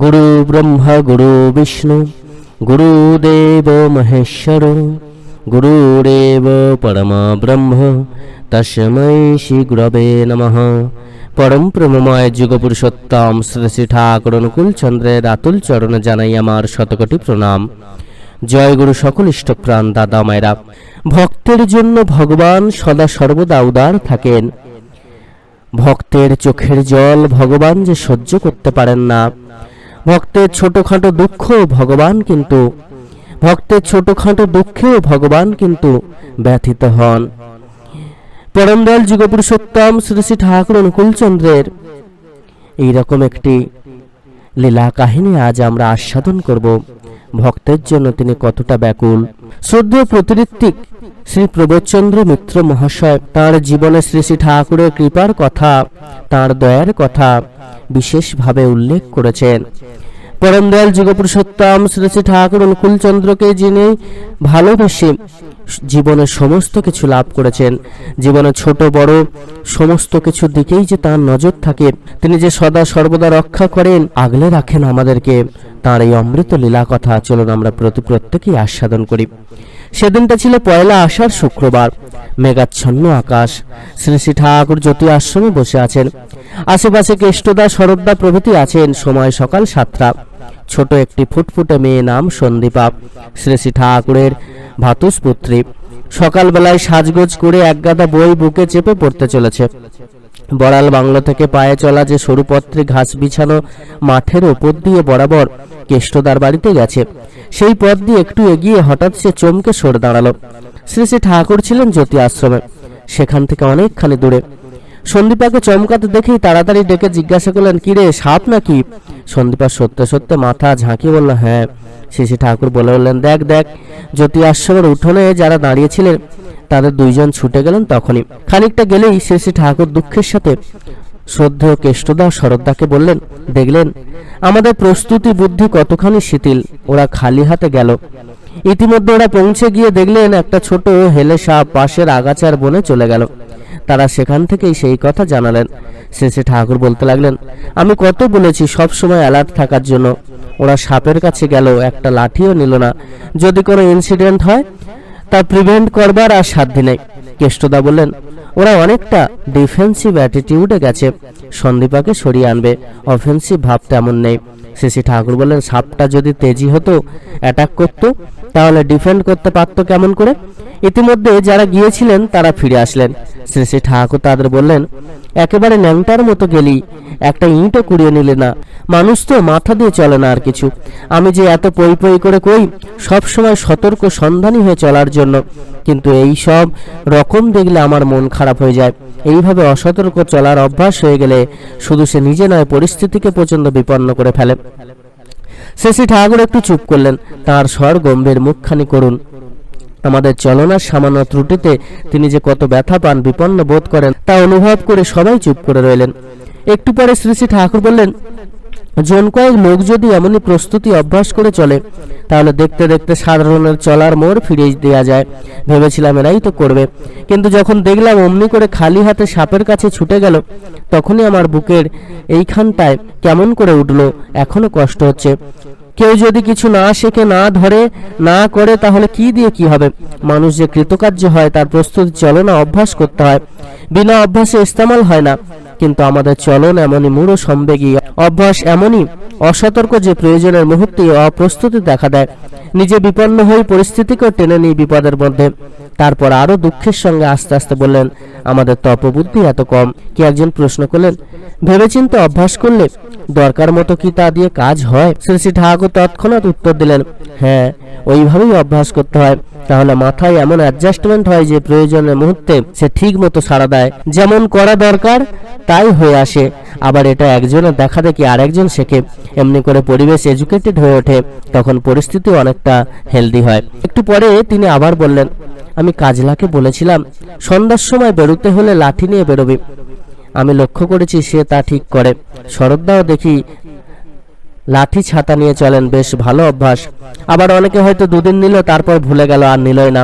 গুরু ব্রহ্মা গুরু বিষ্ণু গুরুদেব মহেশ্বর গুরুরেব পরমা ব্রহ্ম তস্মৈ শ্রী গুরবে নমঃ পরম প্রেমময় যুগ পুরুষোত্তম শ্রী শ্রী ঠাকুর অনুকূল চন্দ্রের আতুল চরণে জানাই আমার শতকোটি প্রণাম জয় গুরু সকল ইষ্টপ্রাণ দাদা মায়েরা। ভক্তের জন্য ভগবান সদা সর্বদা উদার থাকেন। ভক্তের চোখের জল ভগবান যে সহ্য করতে পারেন না ভক্তের ছোটখাটো দুঃখ ভগবান কিন্তু, ভক্তের ছোটখাটো দুঃখেও ভগবান কিন্তু ব্যথিত হন। পরমদয়াল যুগপুরুষোত্তম শ্রী শ্রী ঠাকুর অনুকূলচন্দ্রের এইরকম একটি লীলা কাহিনী আজ আমরা আস্বাদন করব। ভক্তের জন্য তিনি কতটা ব্যাকুল। শ্রদ্ধেয় প্রতিঋত্বিক শ্রী প্রবোধচন্দ্র মিত্র মহাশয়, তাঁর জীবনে শ্রী শ্রী ঠাকুরের কৃপার কথা, তাঁর দয়ার কথা বিশেষভাবে উল্লেখ করেছেন। পরম দয়াল যুগপুরুষোত্তম শ্রী শ্রী ঠাকুর অনুকূলচন্দ্রকে যিনি ভালোবেসে জীবনের সমস্ত কিছু লাভ করেছেন, জীবনে ছোট বড় সমস্ত কিছুর দিকেই যে তার নজর থাকে, তিনি যে সদা সর্বদা রক্ষা করেন, আগলে রাখেন আমাদেরকে। তার এই অমৃত লীলা কথা, চলুন আমরা প্রতি প্রত্যেকেই আস্বাদন করি। সেদিনটা ছিল পয়লা আষাঢ় শুক্রবার, মেঘাচ্ছন্ন আকাশ। শ্রী শ্রী ঠাকুর জ্যোতি আশ্রমে বসে আছেন। আশেপাশে কেষ্টদা শরদ্দা প্রভৃতি আছেন। সময় সকাল সাতটা। ছোট একটি ফুটফুটে মেয়ে নাম সন্দীপা। শ্রী শ্রী ঠাকুরের ভাতুষপুত্রী। সকালবেলায় সাজগোজ করে একগাদা বই বুকে চেপে পড়তে চলেছে। বড়াল বাংলো থেকে পায়ে চলা যে সরুপত্রে ঘাস বিছানো মাঠের ওপর দিয়ে বরাবর কেষ্টদার বাড়িতে গেছে, সেই পথ দিয়ে একটু এগিয়ে হঠাৎ সে চমকে সরে দাঁড়াল। শ্রী শ্রী ঠাকুর ছিলেন জ্যোতি আশ্রমে। সেখান থেকে অনেকখানি দূরে। সন্দীপাকে চমকাতে দেখেই তাড়াতাড়ি ডেকে জিজ্ঞাসা করলেন, কিরে, সাপ নাকি? সন্দীপা সত্যি সত্যি মাথা ঝাঁকিয়ে বলল হ্যাঁ। শিশি ঠাকুর বলে বললেন দেখ দেখ জ্যোতি আশ্রমের উঠোনে যারা দাঁড়িয়েছিলেন তাদের দুইজন ছুটে গেলেন তখনই। খানিকটা গেলেই শ্রী ঠাকুর দুঃখের সাথে শ্রদ্ধেয় কেষ্টদা শরদ্দাকে বললেন, দেখলেন, আমাদের প্রস্তুতি বুদ্ধি কতখানি শিথিল, ওরা খালি হাতে গেল। ইতিমধ্যে ওরা পৌঁছে গিয়ে দেখলেন, একটা ছোট হেলে সাপ পাশের আগাছার বনে চলে গেল। তারা সেখান থেকেই সেই কথা জানালেন। শেষে ঠাকুর বলতে লাগলেন, আমি কত বলেছি সব সময় অ্যালার্ট থাকার জন্য। ওরা সাপের কাছে গেল একটা লাঠিও নিল না। যদি কোনো ইনসিডেন্ট হয়, তা প্রিভেন্ট করবার আর সাধ্য নেই। কেষ্টদা বললেন, ওরা অনেকটা ডিফেন্সিভ অ্যাটিটিউডে গেছে। সন্দীপাকে সরিয়ে আনবে। অফেন্সিভ ভাব তেমন নেই। শ্রী ঠাকুর বললেন, সাপটা যদি তেজি হতো অ্যাটাক করত, তাহলে ডিফেন্ড করতে পারতো কেমন করে? ইতিমধ্যে যারা গিয়েছিলেন, তারা ফিরে আসলেন। শ্রী শ্রী ঠাকুর তাদের বললেন একেবারে ন্যাংটার মতো গেলি। একটা ইঁটও কুড়িয়ে নিলে না। মানুষ তো মাথা দিয়ে চলে না আর কিছু। আমি যে এত পই পই করে কই, সব সময় সতর্ক সন্ধানী হয়ে চলার জন্য। কিন্তু এই সব রকম দেখলে আমার মন খারাপ হয়ে যায়। এইভাবে অসতর্ক চলার অভ্যাস হয়ে গেলে শুধু সে নিজে নয়, পরিস্থিতিকে প্রচণ্ড বিপন্ন করে ফেলে। শেষে ঠাকুর একটু চুপ করলেন। তার স্বর গম্ভীর। মুখখানি করুন। আমাদের চলনার সামান্য ত্রুটিতে তিনি যে কত ব্যথা পান, বিপন্ন বোধ করেন, তা অনুভব করে সবাই চুপ করে রইলেন। একটু পরে শ্রী শ্রী ঠাকুর বললেন, জন কয়েক লোক যদি এমনই প্রস্তুতি অভ্যাস করে চলে, তাহলে দেখতে দেখতে সাধারণের চলার মোড় ফিরিয়ে দেওয়া যায়। ভেবেছিলাম এরাই তো করবে। কিন্তু যখন দেখলাম অমনি করে খালি হাতে সাপের কাছে ছুটে গেল, তখনই আমার বুকের এইখানটায় কেমন করে উঠল, এখনও কষ্ট হচ্ছে। কেউ যদি কিছু না শেখে, না ধরে, না করে, তাহলে কি দিয়ে কি হবে? মানুষ যে কৃতকার্য হয়, তার প্রস্তুতি চলনা অভ্যাস করতে হয়। বিনা অভ্যাসে ইস্তেমাল হয় না। কিন্তু আমাদের চলন এমনই মূঢ় সম্বেগী অভ্যাস এমনই অসতর্ক যে প্রয়োজনের মুহূর্তে অপ্রস্তুতি দেখা দেয়। নিজে বিপন্ন হয়ে পরিস্থিতিকে টেনে নিই বিপদের মধ্যে। তারপর আরও দুঃখের সঙ্গে আস্তে আস্তে বললেন, আমাদের তপবুদ্ধি এত কম, কি একজন প্রশ্ন করলেন? ভেবেচিন্তে অভ্যাস করলে দরকার মতো কি তা দিয়ে কাজ হয়? শ্রী শ্রী ঠাকুর তৎক্ষণাৎ উত্তর দিলেন হ্যাঁ ওইভাবেই অভ্যাস করতে হয়। তাহলে মাথায় এমন অ্যাডজাস্টমেন্ট হয় যে প্রয়োজনের মুহূর্তে সে ঠিক মতো সাড়া দেয়। যেমন করা দরকার, তাই হয়ে আসে। আবার এটা একজনের দেখা দেখি আরেকজন শেখে। এমনি করে পরিবেশ এডুকেটেড হয়ে ওঠে। তখন পরিস্থিতি অনেকটা হেলদি হয়। একটু পরে তিনি আবার বললেন আমি কাজলাকে বলেছিলাম, সন্ধ্যার সময় বেরোতে হলে লাঠি নিয়ে বেরোবে। আমি লক্ষ্য করেছি সে তা ঠিক করে। শরৎদাও দেখি লাঠি ছাতা নিয়ে চলেন, বেশ ভালো অভ্যাস। আবার অনেকে হয়তো দুদিন নিল, তারপর ভুলে গেল আর নিলই না।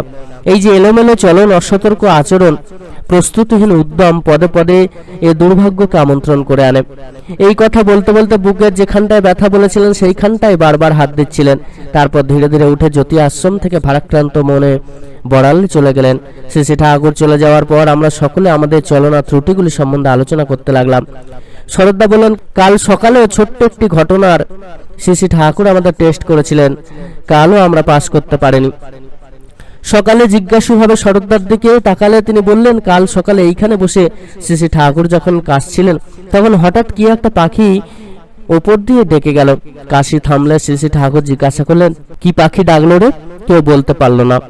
এই যে এলোমেলো চলন, অসতর্ক আচরণ, প্রস্তুতিহীন উদ্যম, পদে পদে এ দুর্ভাগ্যকে আমন্ত্রণ করে আনে। এই কথা বলতে বলতে বুকের যেখানটায় ব্যথা বলেছিলেন, সেইখানটায় বারবার হাত দিচ্ছিলেন। তারপর ধীরে ধীরে উঠে জ্যোতি আশ্রম থেকে ভারাক্রান্ত মনে বড়ালে চলে গেলেন। শ্রী শ্রী ঠাকুর চলে যাওয়ার পর আমরা সকলে আমাদের চলনা ত্রুটিগুলি সম্বন্ধে আলোচনা করতে লাগলাম। শরৎদা বললেন, কাল সকালে ছোট্ট একটি ঘটনার শ্রী ঠাকুর আমাদের টেস্ট করেছিলেন। কালও আমরা পাশ করতে পারিনি। সকালে জিজ্ঞাসুভাবে শরৎদার দিকে তাকালে তিনি বললেন, কাল সকালে এইখানে বসে শ্রী ঠাকুর যখন কাশছিলেন, তখন হঠাৎ কি একটা পাখি ওপর দিয়ে ডেকে গেল। কাশি থামলে শ্রী ঠাকুর জিজ্ঞাসা করলেন, কি পাখি ডাকলো রে? কেউ বলতে পারল না।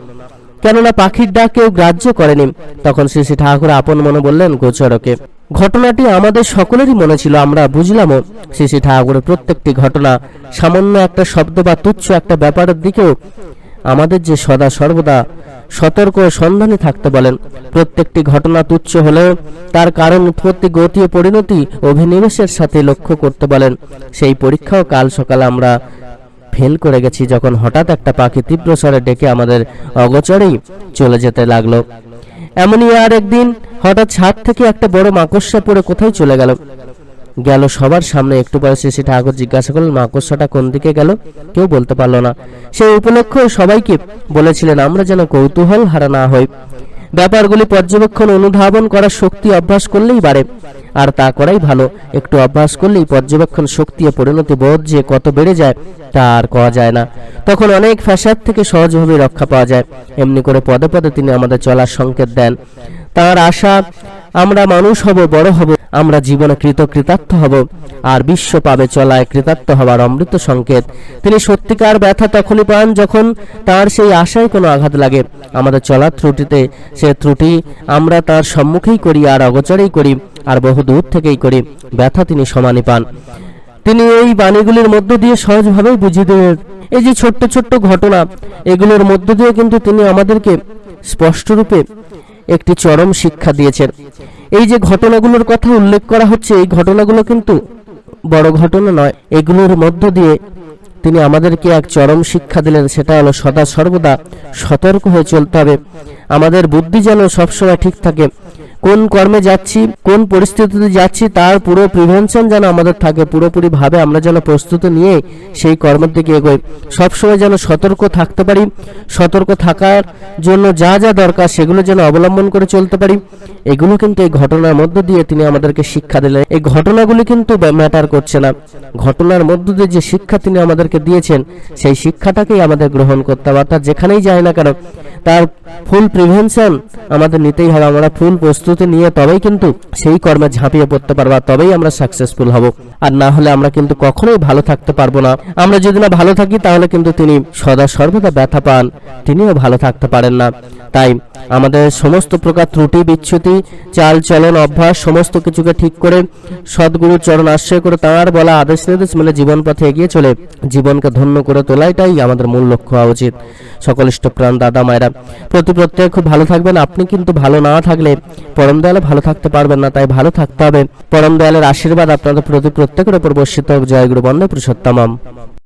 কেননা পাখির ডাক কেউ গ্রাহ্য করেনি। তখন শ্রী শ্রী ঠাকুর আপন মনে বললেন, গোচরকে, ঘটনাটি আমাদের সকলেরই মনে ছিল, আমরা বুঝলামও। শ্রী শ্রী ঠাকুরের প্রত্যেকটি ঘটনা, সামান্য একটা শব্দ বা তুচ্ছ একটা ব্যাপারের দিকেও আমাদের যে সদা সর্বদা সতর্ক ও সন্ধানে থাকতে বলেন। প্রত্যেকটি ঘটনা তুচ্ছ হলেও তার কারণ উৎপত্তি গতি ও পরিণতি অভিনিবেশের সাথে লক্ষ্য করতে বলেন। সেই পরীক্ষাও কাল সকালে আমরা ফেল করে গেছি যখন হঠাৎ একটা পাখি তীব্র স্বরে ডেকে আমাদের অগচরেই চলে যেতে লাগল। এমনই আর একদিন হঠাৎ ছাদ থেকে একটা বড় মাকড়সা পড়ে কোথায় চলে গেল। গেল সবার সামনে, একটু পরে শেষে ঠাকুর জিজ্ঞাসা করলেন, মাকড়সাটা কোন দিকে গেল? কেউ বলতে পারল না। সেই উপলক্ষে সবাইকে বলেছিলেন, আমরা যেন কৌতূহল হারা না হই। ব্যাপারগুলি পর্যবেক্ষণ অনুধাবন করার শক্তি অভ্যাস করলেই বাড়ে। আর তা করাই ভালো। একটু অভ্যাস করলেই পর্যবেক্ষণ শক্তি ও পরিণতি বোধ যে কত বেড়ে যায়, তা আর কওয়া যায় না। তখন অনেক ফ্যাসাদ থেকে সহজভাবে রক্ষা পাওয়া যায়। এমনি করে পদে পদে তিনি আমাদের চলার সংকেত দেন। তার আশা আমরা মানুষ হব, বড় হব, আমরা জীবনে কৃত কৃতার্থ হব, আর বিশ্ব পাবে চলায় কৃতার্থ হবার অমৃত সংকেত। তিনি সত্যিকার ব্যথা তখনই পান যখন তার সেই আশায় কোনো আঘাত লাগে। আমাদের চলার ত্রুটিতে সে ত্রুটি আমরা তার সম্মুখেই করি আর অগচরেই করি আর বহু দূর থেকেই করি। ব্যথা তিনি সমানই পান। তিনি এই বাণীগুলির মধ্য দিয়ে সহজভাবেই বুঝিয়ে দেবেন এই যে ছোট্ট ছোট্ট ঘটনা, এগুলোর মধ্য দিয়ে কিন্তু তিনি আমাদেরকে স্পষ্টরূপে একটি চরম শিক্ষা দিয়েছেন। এই যে ঘটনাগুলোর কথা উল্লেখ করা হচ্ছে, এই ঘটনাগুলো কিন্তু বড় ঘটনা নয়। এগুলোর মধ্য দিয়ে তিনি আমাদেরকে এক চরম শিক্ষা দিলেন, সেটা হলো সদা সর্বদা সতর্ক হয়ে চলতে হবে। আমাদের বুদ্ধি যেন সবসময় ঠিক থাকে। কোন কর্মে যাচ্ছি, কোন পরিস্থিতিতে যাচ্ছি, তার পুরো প্রিভেনশন যেন আমাদের থাকে পুরোপুরি ভাবে আমরা যেন প্রস্তুতি নিয়ে সেই কর্মের দিকে এগোই। সবসময় যেন সতর্ক থাকতে পারি, সতর্ক থাকার জন্য যা যা দরকার সেগুলো যেন অবলম্বন করে চলতে পারি। এগুলো কিন্তু এই ঘটনার মধ্য দিয়ে তিনি আমাদেরকে শিক্ষা দিলেন। এই ঘটনাগুলি কিন্তু ম্যাটার করছে না। ঘটনার মধ্য দিয়ে যে শিক্ষা তিনি আমাদেরকে দিয়েছেন, সেই শিক্ষাটাকেই আমাদের গ্রহণ করতে হবে। অর্থাৎ যেখানেই যাই না কেন তার ফুল প্রিভেনশন আমাদের নিতেই হবে। আমরা ফুল প্রস্তুতি নিয়ে তবেই কিন্তু সেই কর্মে ঝাঁপিয়ে পড়তে পারব তবেই আমরা সাকসেসফুল হব। আর না হলে আমরা কিন্তু কখনোই ভালো থাকতে পারব না। আমরা যদি না ভালো থাকি, তাহলে কিন্তু তিনি সদা সর্বদা ব্যথা পান। তিনিও ভালো থাকতে পারেন না। তাই আমাদের সমস্ত প্রকার ত্রুটি, বিচ্যুতি, চাল চলন, অভ্যাস, সমস্ত কিছুকে ঠিক করে সদ্গুরুর চরণ আশ্রয় করে তাঁর বলা আদেশ নির্দেশ মেনে জীবন পথে এগিয়ে চলে। জীবনকে ধন্য করে তোলাইটাই আমাদের মূল লক্ষ্য হওয়া উচিত। সকল ইষ্টপ্রাণ দাদা, মায়েরা প্রতি প্রত্যেকে খুব ভালো থাকবেন। আপনি কিন্তু ভালো না থাকলে পরম দয়ালে ভালো থাকতে পারবেন না, তাই ভালো থাকতে হবে। পরম দয়ালের আশীর্বাদ আপনাদের প্রতি প্রত্যেকের উপর বর্ষিত হোক। জয় গুরু বন্দে পুরুষোত্তমম।